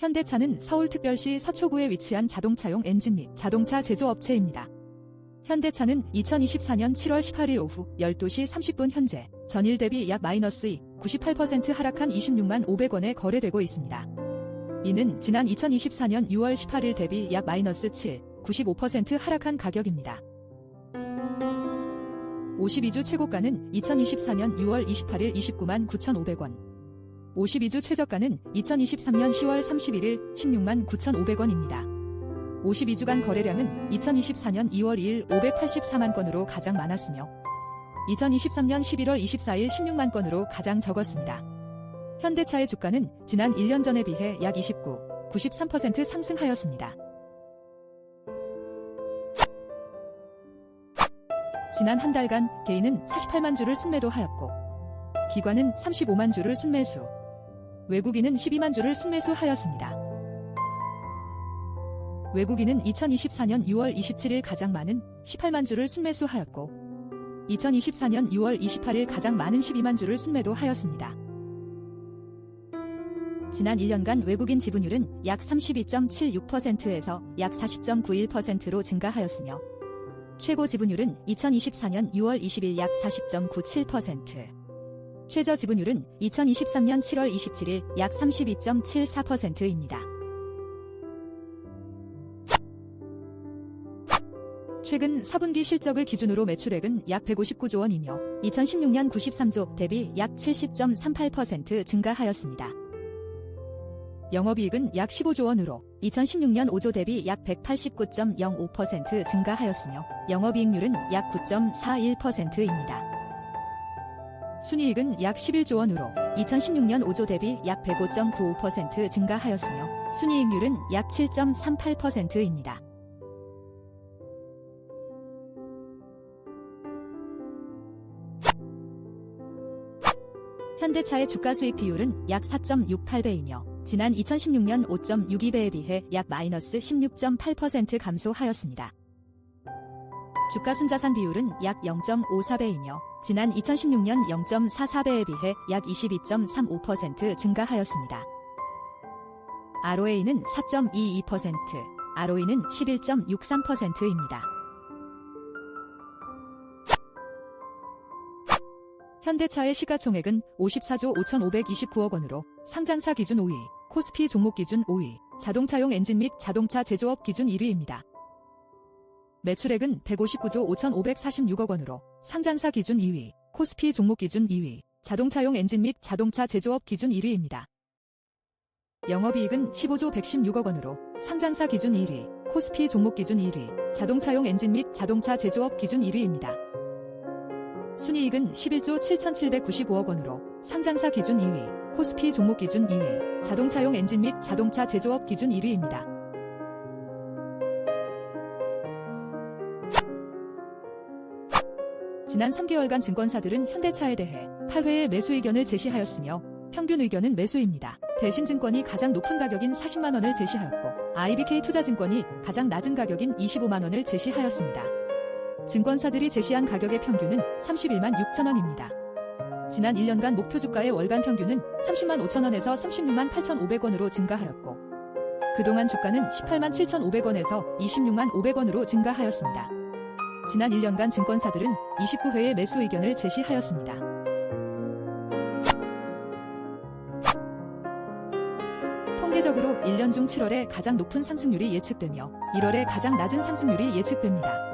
현대차는 서울특별시 서초구에 위치한 자동차용 엔진 및 자동차 제조업체입니다. 현대차는 2024년 7월 18일 오후 12시 30분 현재 전일 대비 약 마이너스 2, 98% 하락한 26만 500원에 거래되고 있습니다. 이는 지난 2024년 6월 18일 대비 약 마이너스 7, 95% 하락한 가격입니다. 52주 최고가는 2024년 6월 28일 29만 9,500원. 52주 최저가는 2023년 10월 31일 16만 9,500원입니다. 52주간 거래량은 2024년 2월 2일 584만 건으로 가장 많았으며 2023년 11월 24일 16만 건으로 가장 적었습니다. 현대차의 주가는 지난 1년 전에 비해 약 29, 93% 상승하였습니다. 지난 한 달간 개인은 48만 주를 순매도하였고 기관은 35만 주를 순매수, 외국인은 12만 주를 순매수하였습니다. 외국인은 2024년 6월 27일 가장 많은 18만 주를 순매수하였고 2024년 6월 28일 가장 많은 12만 주를 순매도 하였습니다. 지난 1년간 외국인 지분율은 약 32.76%에서 약 40.91%로 증가하였으며 최고 지분율은 2024년 6월 20일 약 40.97%, 최저 지분율은 2023년 7월 27일 약 32.74%입니다. 최근 4분기 실적을 기준으로 매출액은 약 159조 원이며 2016년 93조 대비 약 70.38% 증가하였습니다. 영업이익은 약 15조 원으로 2016년 5조 대비 약 189.05% 증가하였으며 영업이익률은 약 9.41%입니다. 순이익은 약 11조 원으로 2016년 5조 대비 약 105.95% 증가하였으며 순이익률은 약 7.38%입니다. 현대차의 주가 수익 비율은 약 4.68배이며 지난 2016년 5.62배에 비해 약 마이너스 16.8% 감소하였습니다. 주가 순자산 비율은 약 0.54배이며 지난 2016년 0.44배에 비해 약 22.35% 증가하였습니다. ROA는 4.22%, ROE는 11.63%입니다. 현대차의 시가총액은 54조 5,529억 원으로 상장사 기준 5위, 코스피 종목 기준 5위, 자동차용 엔진 및 자동차 제조업 기준 1위입니다. 매출액은 159조 5,546억 원으로 상장사 기준 2위, 코스피 종목 기준 2위, 자동차용 엔진 및 자동차 제조업 기준 1위입니다. 영업이익은 15조 116억 원으로 상장사 기준 1위, 코스피 종목 기준 1위, 자동차용 엔진 및 자동차 제조업 기준 1위입니다. 순이익은 11조 7,795억 원으로 상장사 기준 2위, 코스피 종목 기준 2위, 자동차용 엔진 및 자동차 제조업 기준 1위입니다. 지난 3개월간 증권사들은 현대차에 대해 8회의 매수 의견을 제시하였으며 평균 의견은 매수입니다. 대신증권이 가장 높은 가격인 40만 원을 제시하였고 IBK 투자증권이 가장 낮은 가격인 25만 원을 제시하였습니다. 증권사들이 제시한 가격의 평균은 31만 6천 원입니다. 지난 1년간 목표 주가의 월간 평균은 30만 5천 원에서 36만 8,500원으로 증가하였고 그동안 주가는 18만 7,500원에서 26만 500원으로 증가하였습니다. 지난 1년간 증권사들은 29회의 매수 의견을 제시하였습니다. 통계적으로 1년 중 7월에 가장 높은 상승률이 예측되며 1월에 가장 낮은 상승률이 예측됩니다.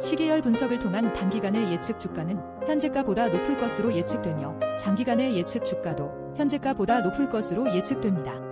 시계열 분석을 통한 단기간의 예측 주가는 현재가보다 높을 것으로 예측되며 장기간의 예측 주가도 현재가보다 높을 것으로 예측됩니다.